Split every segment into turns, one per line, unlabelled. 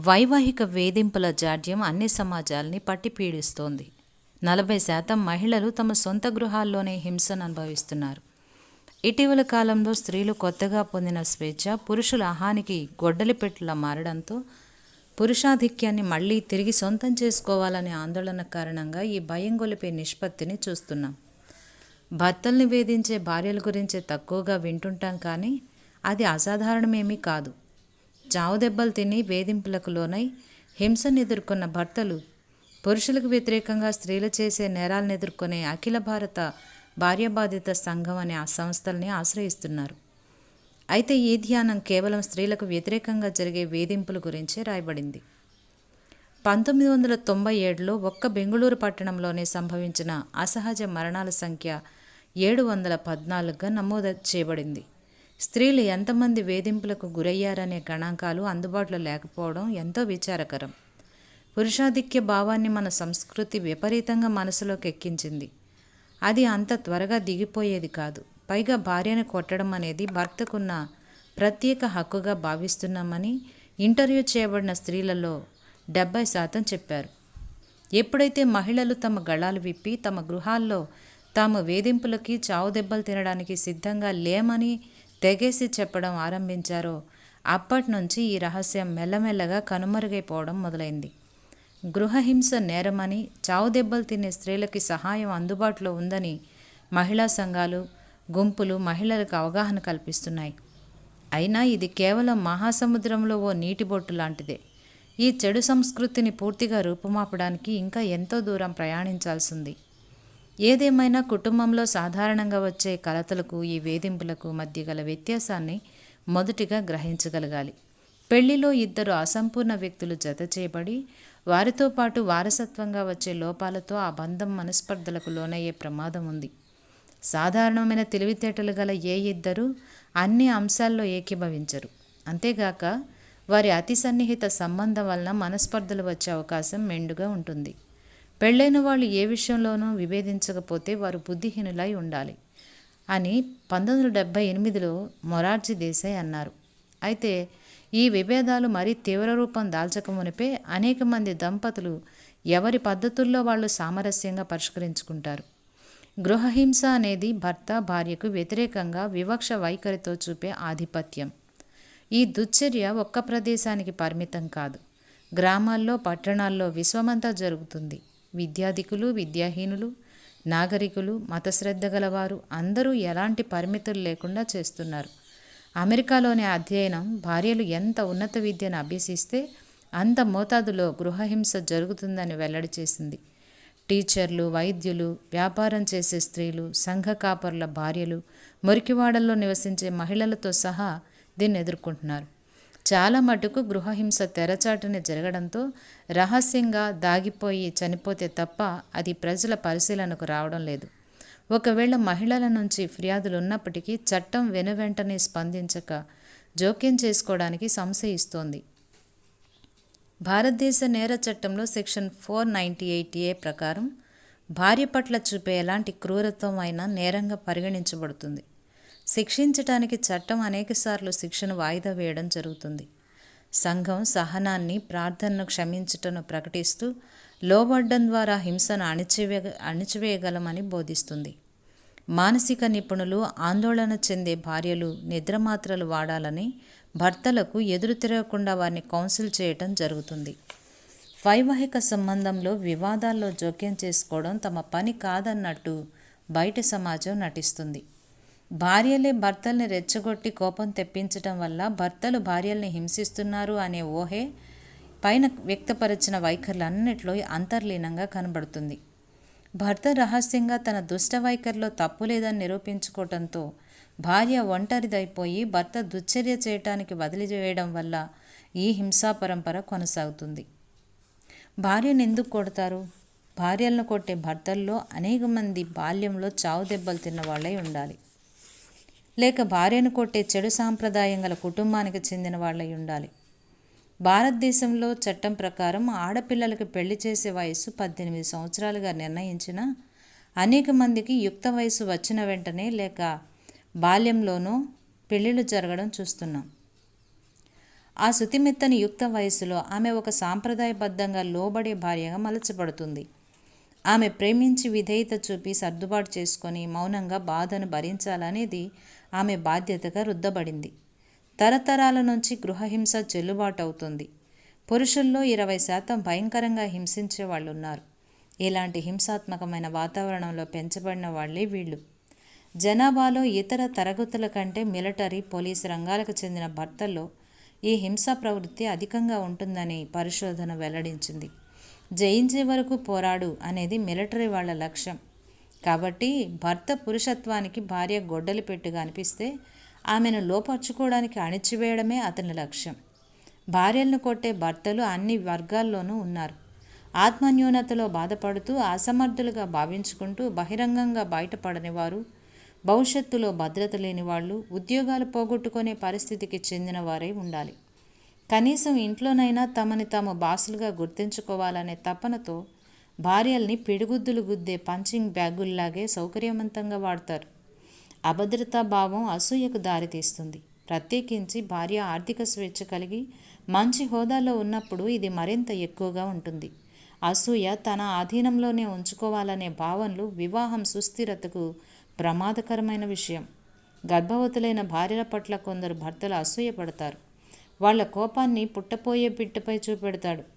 వైవాహిక వేధింపుల జాడ్యం అన్ని సమాజాల్ని పట్టి పీడిస్తోంది. నలభై శాతం మహిళలు తమ సొంత గృహాల్లోనే హింసను అనుభవిస్తున్నారు. ఇటీవల కాలంలో స్త్రీలు కొత్తగా పొందిన స్వేచ్ఛ పురుషుల అహానికి గొడ్డలిపెట్టులా మారడంతో పురుషాధిక్యాన్ని మళ్ళీ తిరిగి సొంతం చేసుకోవాలనే ఆందోళన కారణంగా ఈ భయం గొలిపే నిష్పత్తిని చూస్తున్నాం. భర్తల్ని వేధించే భార్యల గురించి తక్కువగా వింటుంటాం కానీ అది అసాధారణమేమీ కాదు. చావుదెబ్బలు తిని వేధింపులకు లోనై హింసను ఎదుర్కొన్న భర్తలు పురుషులకు వ్యతిరేకంగా స్త్రీలు చేసే నేరాలను ఎదుర్కొనే అఖిల భారత భార్యబాధిత సంఘం అనే ఆ సంస్థల్ని ఆశ్రయిస్తున్నారు. అయితే ఈ ధ్యానం కేవలం స్త్రీలకు వ్యతిరేకంగా జరిగే వేధింపుల గురించే రాయబడింది. పంతొమ్మిది వందల తొంభై ఏడులో ఒక్క బెంగళూరు పట్టణంలోనే సంభవించిన అసహజ మరణాల సంఖ్య ఏడు వందల పద్నాలుగుగా నమోదు చేయబడింది. స్త్రీలు ఎంతమంది వేధింపులకు గురయ్యారనే గణాంకాలు అందుబాటులో లేకపోవడం ఎంతో విచారకరం. పురుషాధిక్య భావాన్ని మన సంస్కృతి విపరీతంగా మనసులోకి ఎక్కించింది. అది అంత త్వరగా దిగిపోయేది కాదు. పైగా భార్యను కొట్టడం అనేది భర్తకున్న ప్రత్యేక హక్కుగా భావిస్తున్నామని ఇంటర్వ్యూ చేయబడిన స్త్రీలలో డెబ్బై శాతం చెప్పారు. ఎప్పుడైతే మహిళలు తమ గళాలు విప్పి తమ గృహాల్లో తాము వేధింపులకి చావు దెబ్బలు తినడానికి సిద్ధంగా లేమని తెగేసి చెప్పడం ఆరంభించారో అప్పటి నుంచి ఈ రహస్యం మెల్లమెల్లగా కనుమరుగైపోవడం మొదలైంది. గృహహింస నేరమని చావు దెబ్బలు తినే స్త్రీలకి సహాయం అందుబాటులో ఉందని మహిళా సంఘాలు గుంపులు మహిళలకు అవగాహన కల్పిస్తున్నాయి. అయినా ఇది కేవలం మహాసముద్రంలో ఓ నీటి బొట్టు లాంటిదే. ఈ చెడు సంస్కృతిని పూర్తిగా రూపుమాపడానికి ఇంకా ఎంతో దూరం ప్రయాణించాల్సింది. ఏదేమైనా కుటుంబంలో సాధారణంగా వచ్చే కలతలకు ఈ వేధింపులకు మధ్య గల వ్యత్యాసాన్ని మొదటిగా గ్రహించగలగాలి. పెళ్ళిలో ఇద్దరు అసంపూర్ణ వ్యక్తులు జత చేయబడి వారితో పాటు వారసత్వంగా వచ్చే లోపాలతో ఆ బంధం మనస్పర్ధలకు లోనయ్యే ప్రమాదం ఉంది. సాధారణమైన తెలివితేటలు గల ఏ ఇద్దరు అన్ని అంశాల్లో ఏకీభవించరు. అంతేగాక వారి అతి సన్నిహిత సంబంధం వలన మనస్పర్ధలు వచ్చే అవకాశం మెండుగా ఉంటుంది. పెళ్ళైన వాళ్ళు ఏ విషయంలోనూ విభేదించకపోతే వారు బుద్ధిహీనులై ఉండాలి అని పంతొమ్మిది వందల డెబ్భై ఎనిమిదిలో మొరార్జీ దేశాయ్ అన్నారు. అయితే ఈ విభేదాలు మరీ తీవ్ర రూపం దాల్చక మునిపే అనేక మంది దంపతులు ఎవరి పద్ధతుల్లో వాళ్ళు సామరస్యంగా పరిష్కరించుకుంటారు. గృహహింస అనేది భర్త భార్యకు వ్యతిరేకంగా వివక్ష వైఖరితో చూపే ఆధిపత్యం. ఈ దుశ్చర్య ఒక్క ప్రదేశానికి పరిమితం కాదు. గ్రామాల్లో పట్టణాల్లో విశ్వమంతా జరుగుతుంది. విద్యాధికులు విద్యాహీనులు నాగరికులు మతశ్రద్ధ గలవారు అందరూ ఎలాంటి పరిమితులు లేకుండా చేస్తున్నారు. అమెరికాలోని అధ్యయనం భార్యలు ఎంత ఉన్నత విద్యను అభ్యసిస్తే అంత మోతాదులో గృహహింస జరుగుతుందని వెల్లడి చేసింది. టీచర్లు వైద్యులు వ్యాపారం చేసే స్త్రీలు సంఘ కాపర్ల భార్యలు మురికివాడల్లో నివసించే మహిళలతో సహా దీన్ని ఎదుర్కొంటున్నారు. చాలా మటుకు గృహహింస తెరచాటున జరగడంతో రహస్యంగా దాగిపోయి చనిపోతే తప్ప అది ప్రజల పరిశీలనకు రావడం లేదు. ఒకవేళ మహిళల నుంచి ఫిర్యాదులు ఉన్నప్పటికీ చట్టం వెనువెంటనే స్పందించక జోక్యం చేసుకోవడానికి సంశయిస్తోంది. భారతదేశ నేర చట్టంలో section four ninety eight A ప్రకారం భార్య పట్ల చూపే ఎలాంటి క్రూరత్వం అయినా నేరంగా పరిగణించబడుతుంది. శిక్షించటానికి చట్టం అనేకసార్లు శిక్షను వాయిదా వేయడం జరుగుతుంది. సంఘం సహనాన్ని ప్రార్థనను క్షమించుటను ప్రకటిస్తూ లోబడ్డం ద్వారా హింసను అణిచివే అణిచివేయగలమని బోధిస్తుంది. మానసిక నిపుణులు ఆందోళన చెందే భార్యలు నిద్రమాత్రలు వాడాలని భర్తలకు ఎదురు తిరగకుండా వారిని కౌన్సిల్ చేయటం జరుగుతుంది. వైవాహిక సంబంధంలో వివాదాల్లో జోక్యం చేసుకోవడం తమ పని కాదన్నట్టు బయట సమాజం నటిస్తుంది. భార్యలే భర్తల్ని రెచ్చగొట్టి కోపం తెప్పించటం వల్ల భర్తలు భార్యల్ని హింసిస్తున్నారు అనే ఊహే పైన వ్యక్తపరిచిన వైఖరులన్నిటిలో అంతర్లీనంగా కనబడుతుంది. భర్త రహస్యంగా తన దుష్ట వైఖరిలో తప్పు లేదని నిరూపించుకోవటంతో భార్య ఒంటరిదైపోయి భర్త దుశ్చర్య చేయటానికి వదిలివేయడం వల్ల ఈ హింసా పరంపర కొనసాగుతుంది. భార్యను ఎందుకు కొడతారు? భార్యలను కొట్టే భర్తల్లో అనేక మంది బాల్యంలో చావు దెబ్బలు తిన్న వాళ్ళై ఉండాలి. లేక భార్యను కొట్టే చెడు సాంప్రదాయం గల కుటుంబానికి చెందిన వాళ్ళై ఉండాలి. భారతదేశంలో చట్టం ప్రకారం ఆడపిల్లలకు పెళ్ళి చేసే వయసు పద్దెనిమిది సంవత్సరాలుగా నిర్ణయించిన అనేక మందికి యుక్త వయసు వచ్చిన వెంటనే లేక బాల్యంలోనూ పెళ్ళిళ్ళు జరగడం చూస్తున్నాం. ఆ శుతిమెత్తని యుక్త వయసులో ఆమె ఒక సాంప్రదాయబద్ధంగా లోబడే భార్యగా మలచబడుతుంది. ఆమె ప్రేమించి విధేయత చూపి సర్దుబాటు చేసుకొని మౌనంగా బాధను భరించాలనేది ఆమె బాధ్యతగా రుద్దబడింది. తరతరాల నుంచి గృహహింస చెల్లుబాటు అవుతుంది పురుషుల్లో ఇరవై శాతం భయంకరంగా హింసించే వాళ్ళు ఉన్నారు ఇలాంటి హింసాత్మకమైన వాతావరణంలో పెంచబడిన వాళ్ళే వీళ్ళు. జనాభాలో ఇతర తరగతుల కంటే మిలిటరీ పోలీసు రంగాలకు చెందిన భర్తల్లో ఈ హింసా ప్రవృత్తి అధికంగా ఉంటుందని పరిశోధన వెల్లడించింది. జయించే వరకు పోరాడు అనేది మిలిటరీ వాళ్ళ లక్ష్యం. కాబట్టి భర్త పురుషత్వానికి భార్య గొడ్డలి పెట్టుగా అనిపిస్తే ఆమెను లోపరుచుకోవడానికి అణిచివేయడమే అతని లక్ష్యం. భార్యలను కొట్టే భర్తలు అన్ని వర్గాల్లోనూ ఉన్నారు. ఆత్మన్యూనతలో బాధపడుతూ అసమర్థులుగా భావించుకుంటూ బహిరంగంగా బయటపడని వారు భవిష్యత్తులో భద్రత లేని వాళ్ళు ఉద్యోగాలు పోగొట్టుకునే పరిస్థితికి చెందిన వారై ఉండాలి. కనీసం ఇంట్లోనైనా తమని తాము బాసులుగా గుర్తించుకోవాలనే తపనతో భార్యల్ని పిడిగుద్దులు గుద్దే పంచింగ్ బ్యాగుల్లాగే సౌకర్యవంతంగా వాడతారు. అభద్రతా భావం అసూయకు దారితీస్తుంది ప్రత్యేకించి భార్య ఆర్థిక స్వేచ్ఛ కలిగి మంచి హోదాలో ఉన్నప్పుడు ఇది మరింత ఎక్కువగా ఉంటుంది. అసూయ తన ఆధీనంలోనే ఉంచుకోవాలనే భావనలు వివాహం సుస్థిరతకు ప్రమాదకరమైన విషయం. గర్భవతులైన భార్యల పట్ల కొందరు భర్తలు అసూయపడతారు. వాళ్ళ కోపాన్ని పుట్టపోయే బిడ్డపై చూపెడతాడు.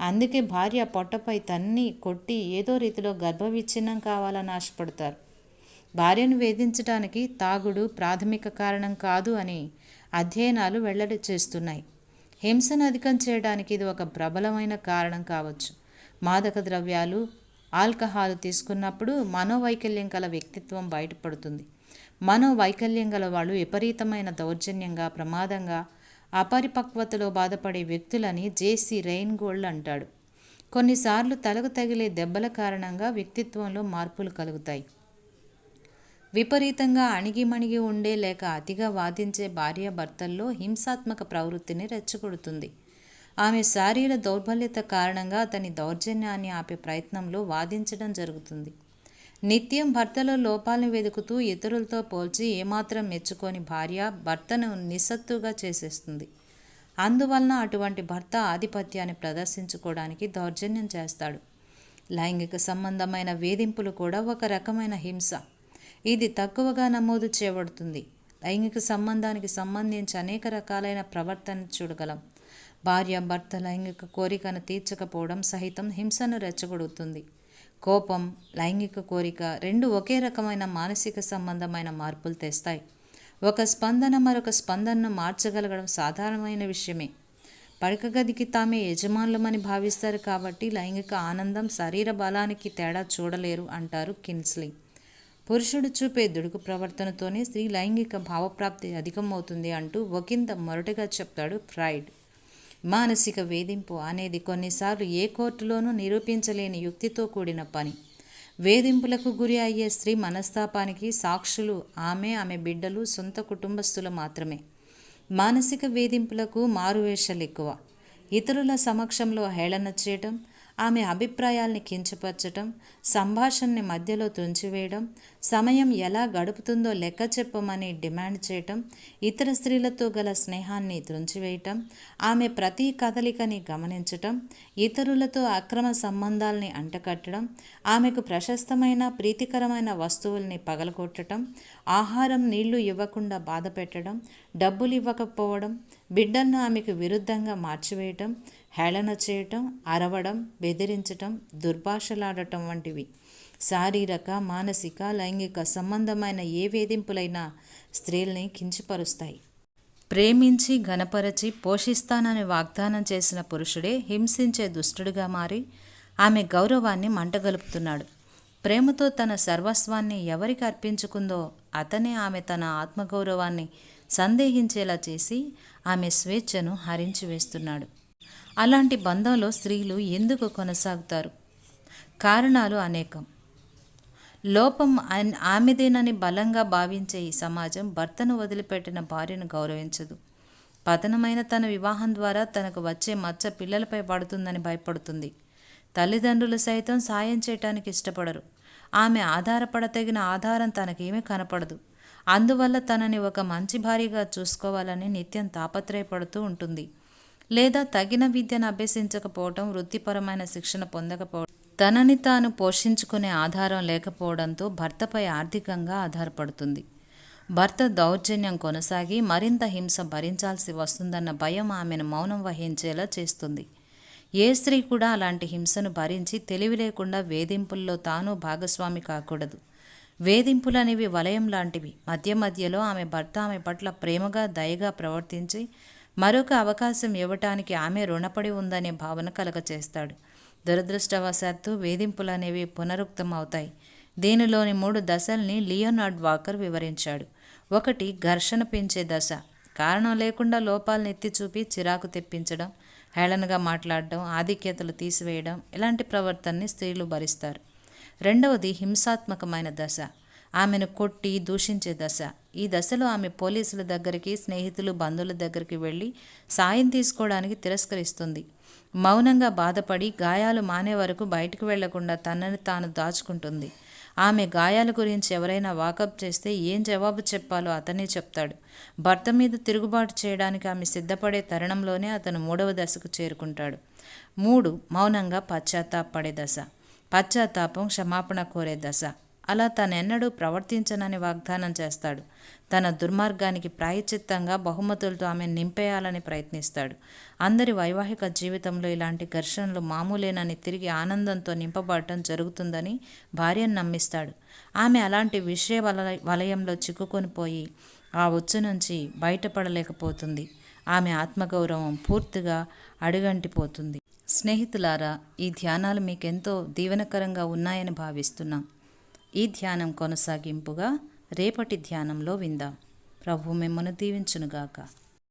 అందుకే భార్య పొట్టపై తన్ని కొట్టి ఏదో రీతిలో గర్భవిచ్ఛిన్నం కావాలని ఆశపడతారు. భార్యను వేధించడానికి తాగుడు ప్రాథమిక కారణం కాదు అని అధ్యయనాలు వెల్లడి చేస్తున్నాయి. హింసను అధికం చేయడానికి ఇది ఒక ప్రబలమైన కారణం కావచ్చు. మాదక ద్రవ్యాలు ఆల్కహాల్ తీసుకున్నప్పుడు మనోవైకల్యం గల వ్యక్తిత్వం బయటపడుతుంది. మనోవైకల్యం గల వాళ్ళు విపరీతమైన దౌర్జన్యంగా ప్రమాదంగా అపరిపక్వతలో బాధపడే వ్యక్తులని జేసీ రెయిన్ గోల్డ్ అంటాడు. కొన్నిసార్లు తలకు తగిలే దెబ్బల కారణంగా వ్యక్తిత్వంలో మార్పులు కలుగుతాయి. విపరీతంగా అణిగిమణిగి ఉండే లేక అతిగా వాదించే భార్యాభర్తల్లో హింసాత్మక ప్రవృత్తిని రెచ్చగొడుతుంది. ఆమె శారీర దౌర్బల్యత కారణంగా అతని దౌర్జన్యాన్ని ఆపే ప్రయత్నంలో వాదించడం జరుగుతుంది. నిత్యం భర్తలో లోపాలను వెతుకుతూ ఇతరులతో పోల్చి ఏమాత్రం మెచ్చుకొని భార్య భర్తను నిస్సత్తుగా చేసేస్తుంది. అందువలన అటువంటి భర్త ఆధిపత్యాన్ని ప్రదర్శించుకోవడానికి దౌర్జన్యం చేస్తాడు. లైంగిక సంబంధమైన వేధింపులు కూడా ఒక రకమైన హింస. ఇది తక్కువగా నమోదు చేయబడుతుంది. లైంగిక సంబంధానికి సంబంధించి అనేక రకాలైన ప్రవర్తన చూడగలం. భార్య భర్త లైంగిక కోరికను తీర్చకపోవడం సహితం హింసను రెచ్చగొడుతుంది. కోపం లైంగిక కోరిక రెండు ఒకే రకమైన మానసిక సంబంధమైన మార్పులు తెస్తాయి. ఒక స్పందన మరొక స్పందనను మార్చగలగడం సాధారణమైన విషయమే. పడక గదికి తామే యజమానులమని భావిస్తారు కాబట్టి లైంగిక ఆనందం శరీర బలానికి తేడా చూడలేరు అంటారు కిన్స్లీ. పురుషుడు చూపే దుడుకు ప్రవర్తనతోనే స్త్రీ లైంగిక భావప్రాప్తి అధికమవుతుంది అంటూ ఒకంత మొరటుగా చెప్తాడు ఫ్రైడ్. మానసిక వేధింపు అనేది కొన్నిసార్లు ఏ కోర్టులోనూ నిరూపించలేని యుక్తితో కూడిన పని. వేధింపులకు గురి అయ్యే స్త్రీ మనస్తాపానికి సాక్షులు ఆమె ఆమె బిడ్డలు సొంత కుటుంబస్తులు మాత్రమే. మానసిక వేధింపులకు మారువేషాలు ఎక్కువ. ఇతరుల సమక్షంలో హేళన చేయటం ఆమె అభిప్రాయాల్ని కించపరచటం సంభాషణని మధ్యలో తుంచివేయడం సమయం ఎలా గడుపుతుందో లెక్క చెప్పమని డిమాండ్ చేయటం ఇతర స్త్రీలతో గల స్నేహాన్ని తుంచివేయటం ఆమె ప్రతి కదలికని గమనించటం ఇతరులతో అక్రమ సంబంధాల్ని అంటకట్టడం ఆమెకు ప్రశస్తమైన ప్రీతికరమైన వస్తువుల్ని పగలగొట్టడం ఆహారం నీళ్ళు ఇవ్వకుండా బాధపెట్టడం డబ్బులు ఇవ్వకపోవడం బిడ్డలను ఆమెకు విరుద్ధంగా మార్చివేయటం హేళన చేయటం అరవడం బెదిరించటం దుర్భాషలాడటం వంటివి. శారీరక మానసిక లైంగిక సంబంధమైన ఏ వేధింపులైనా స్త్రీల్ని కించపరుస్తాయి. ప్రేమించి ఘనపరచి పోషిస్తానని వాగ్దానం చేసిన పురుషుడే హింసించే దుష్టుడిగా మారి ఆమె గౌరవాన్ని మంటగలుపుతున్నాడు. ప్రేమతో తన సర్వస్వాన్ని ఎవరికి అర్పించుకుందో అతనే ఆమె తన ఆత్మగౌరవాన్ని సందేహించేలా చేసి ఆమె స్వేచ్ఛను హరించి వేస్తున్నాడు. అలాంటి బంధంలో స్త్రీలు ఎందుకు కొనసాగుతారు? కారణాలు అనేకం. లోపం ఆమెదేనని బలంగా భావించే ఈ సమాజం భర్తను వదిలిపెట్టిన భార్యను గౌరవించదు. పతనమైన తన వివాహం ద్వారా తనకు వచ్చే మచ్చ పిల్లలపై పడుతుందని భయపడుతుంది. తల్లిదండ్రులు సైతం సాయం చేయటానికి ఇష్టపడరు. ఆమె ఆధారపడతగిన ఆధారం తనకేమీ కనపడదు. అందువల్ల తనని ఒక మంచి భార్యగా చూసుకోవాలని నిత్యం తాపత్రయపడుతూ ఉంటుంది. లేదా తగిన విద్యను అభ్యసించకపోవటం వృత్తిపరమైన శిక్షణ పొందకపోవడం తనని తాను పోషించుకునే ఆధారం లేకపోవడంతో భర్తపై ఆర్థికంగా ఆధారపడుతుంది. భర్త దౌర్జన్యం కొనసాగి మరింత హింస భరించాల్సి వస్తుందన్న భయం ఆమెను మౌనం వహించేలా చేస్తుంది. ఏ స్త్రీ కూడా అలాంటి హింసను భరించి తెలివి లేకుండా వేధింపుల్లో తాను భాగస్వామి కాకూడదు. వేధింపులనేవి వలయం లాంటివి. మధ్య మధ్యలో ఆమె భర్త ఆమె పట్ల ప్రేమగా దయగా ప్రవర్తించి మరొక అవకాశం ఇవ్వటానికి ఆమె రుణపడి ఉందనే భావన కలగచేస్తాడు. దురదృష్టవశాత్తు వేధింపులనేవి పునరుక్తం అవుతాయి దీనిలోని మూడు దశల్ని లియోనార్డ్ వాకర్ వివరించాడు. ఒకటి ఘర్షణ పెంచే దశ. కారణం లేకుండా లోపాలను ఎత్తి చూపి చిరాకు తెప్పించడం హేళనగా మాట్లాడడం ఆధిక్యతలు తీసివేయడం ఇలాంటి ప్రవర్తనని స్త్రీలు భరిస్తారు. రెండవది హింసాత్మకమైన దశ. ఆమెను కొట్టి దూషించే దశ. ఈ దశలో ఆమె పోలీసుల దగ్గరికి స్నేహితులు బంధువుల దగ్గరికి వెళ్ళి సాయం తీసుకోవడానికి తిరస్కరిస్తుంది. మౌనంగా బాధపడి గాయాలు మానే వరకు బయటకు వెళ్ళకుండా తనని తాను దాచుకుంటుంది. ఆమె గాయాల గురించి ఎవరైనా వాకప్ చేస్తే ఏం జవాబు చెప్పాలో అతనే చెప్తాడు. భర్త మీద తిరుగుబాటు చేయడానికి ఆమె సిద్ధపడే తరుణంలోనే అతను మూడవ దశకు చేరుకుంటాడు. మూడు మౌనంగా పశ్చాత్తాపడే దశ. పశ్చాత్తాపం క్షమాపణ కోరే దశ. అలా తనెన్నడూ ప్రవర్తించనని వాగ్దానం చేస్తాడు. తన దుర్మార్గానికి ప్రాయచిత్తంగా బహుమతులతో ఆమె నింపేయాలని ప్రయత్నిస్తాడు. అందరి వైవాహిక జీవితంలో ఇలాంటి ఘర్షణలు మామూలేనని తిరిగి ఆనందంతో నింపబడటం జరుగుతుందని భార్యను నమ్మిస్తాడు. ఆమె అలాంటి విషయ వల వలయంలో చిక్కుకొని పోయి ఆ ఉచ్చు నుంచి బయటపడలేకపోతుంది. ఆమె ఆత్మగౌరవం పూర్తిగా అడుగంటిపోతుంది. స్నేహితులారా ఈ ధ్యానాలు మీకెంతో దీవెనకరంగా ఉన్నాయని భావిస్తున్నాం. ఈ ధ్యానం కొనసాగింపుగా రేపటి ధ్యానంలో విందాం. ప్రభు మిమ్మను దీవించునుగాక.